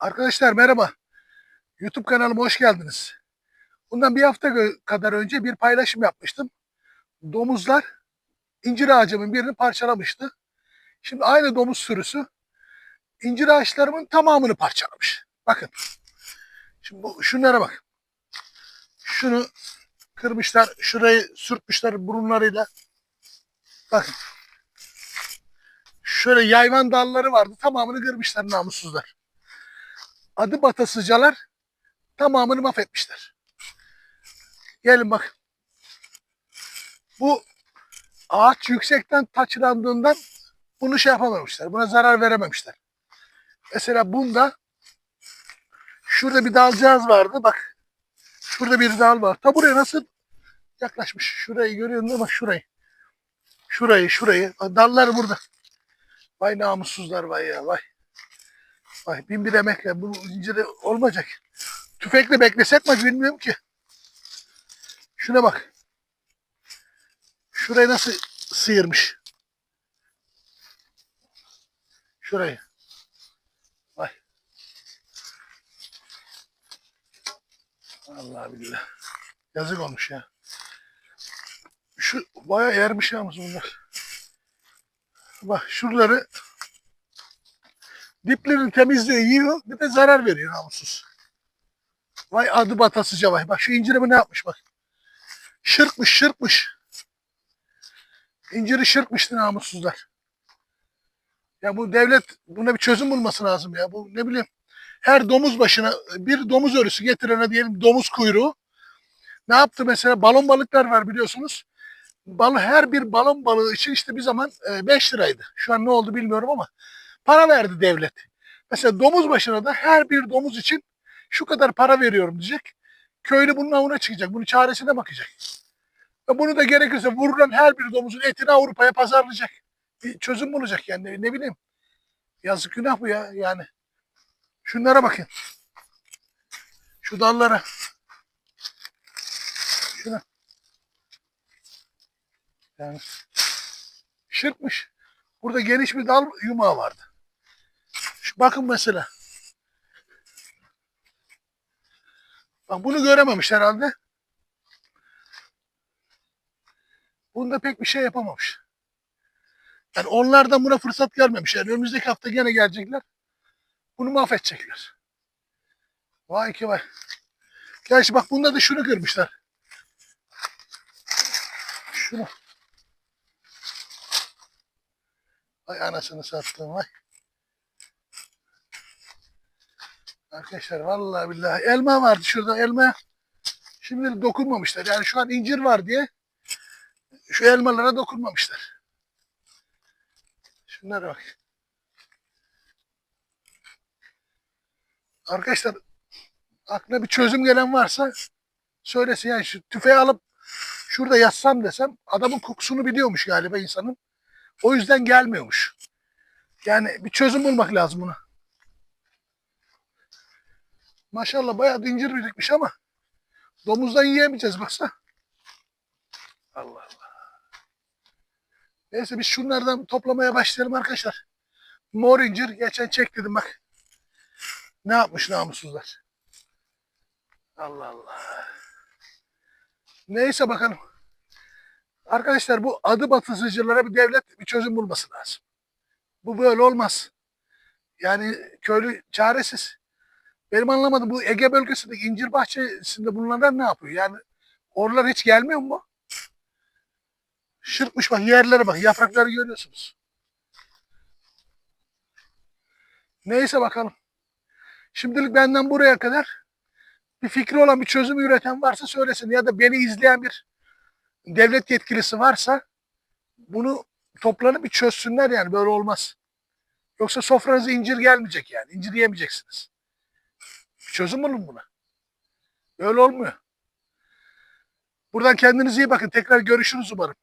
Arkadaşlar merhaba. YouTube kanalıma hoş geldiniz. Bundan bir hafta kadar önce bir paylaşım yapmıştım. Domuzlar incir ağacımın birini parçalamıştı. Şimdi aynı domuz sürüsü incir ağaçlarımın tamamını parçalamış. Bakın. Şimdi bu, şunlara bak. Şunu kırmışlar, şurayı sürtmüşler burunlarıyla. Bakın. Şöyle yayvan dalları vardı. Tamamını kırmışlar namussuzlar adı batasıcalar tamamını mahvetmişler. Gelin bak. Bu ağaç yüksekten taçlandığından bunu şey yapamamışlar. Buna zarar verememişler. Mesela bunda şurada bir dalcağız vardı. Bak. Şurada bir dal var. Ta buraya nasıl yaklaşmış. Şurayı görüyorsun? Bak şurayı. Şurayı, şurayı. Dallar burada. Vay namussuzlar vay ya vay. Vay bin bir emekle bu inciri olmayacak. Tüfekle beklesek mi bilmiyorum ki. Şuna bak. Şurayı nasıl sıyırmış. Şurayı. Vay. Allah billah. Yazık olmuş ya. Şu bayağı yermiş yalnız bunlar. Bak şuraları Diplerini temizliyor, yiyor. Bir de zarar veriyor namussuz. Vay adı batasıca vay. Bak şu incirimi ne yapmış bak. Şırkmış, şırkmış. İnciri şırkmıştı namussuzlar. Ya bu devlet buna bir çözüm bulması lazım ya. Bu ne bileyim her domuz başına bir domuz örüsü getirene diyelim domuz kuyruğu. Ne yaptı mesela balon balıklar var biliyorsunuz. Bal, her bir balon balığı için işte bir zaman 5 liraydı. Şu an ne oldu bilmiyorum ama para verdi devlet. Mesela domuz başına da her bir domuz için şu kadar para veriyorum diyecek. Köylü bunun avına çıkacak. Bunun çaresine bakacak. Ve bunu da gerekirse vurulan her bir domuzun etini Avrupa'ya pazarlayacak. Bir çözüm bulacak yani ne, ne bileyim. Yazık günah bu ya yani. Şunlara bakın. Şu dallara. Şuna. Yani şırpmış. Burada geniş bir dal yumağı vardı. Bakın mesela. Bak bunu görememiş herhalde. Bunda pek bir şey yapamamış. Yani onlardan buna fırsat gelmemiş. Yani önümüzdeki hafta gene gelecekler. Bunu mahvedecekler. Vay ki vay. Gerçi bak bunda da şunu kırmışlar. Şunu. Vay anasını sattım vay. Arkadaşlar vallahi billahi elma vardı şurada elma. Şimdi dokunmamışlar. Yani şu an incir var diye şu elmalara dokunmamışlar. Şunlara bak. Arkadaşlar aklına bir çözüm gelen varsa söylesin. Yani şu tüfeği alıp şurada yatsam desem adamın kokusunu biliyormuş galiba insanın. O yüzden gelmiyormuş. Yani bir çözüm bulmak lazım buna. Maşallah bayağı da incir birikmiş ama domuzdan yiyemeyeceğiz baksana. Allah Allah. Neyse biz şunlardan toplamaya başlayalım arkadaşlar. Mor incir geçen çek dedim bak. Ne yapmış namussuzlar. Allah Allah. Neyse bakalım. Arkadaşlar bu adı batısıcılara bir devlet bir çözüm bulması lazım. Bu böyle olmaz. Yani köylü çaresiz. Benim anlamadım bu Ege bölgesindeki incir bahçesinde bulunanlar ne yapıyor? Yani oralar hiç gelmiyor mu? Şırpmış bak yerlere bak yaprakları görüyorsunuz. Neyse bakalım. Şimdilik benden buraya kadar bir fikri olan bir çözüm üreten varsa söylesin ya da beni izleyen bir devlet yetkilisi varsa bunu toplanıp bir çözsünler yani böyle olmaz. Yoksa sofranıza incir gelmeyecek yani. İncir yemeyeceksiniz. Çözüm bulun buna. Öyle olmuyor. Buradan kendinize iyi bakın. Tekrar görüşürüz umarım.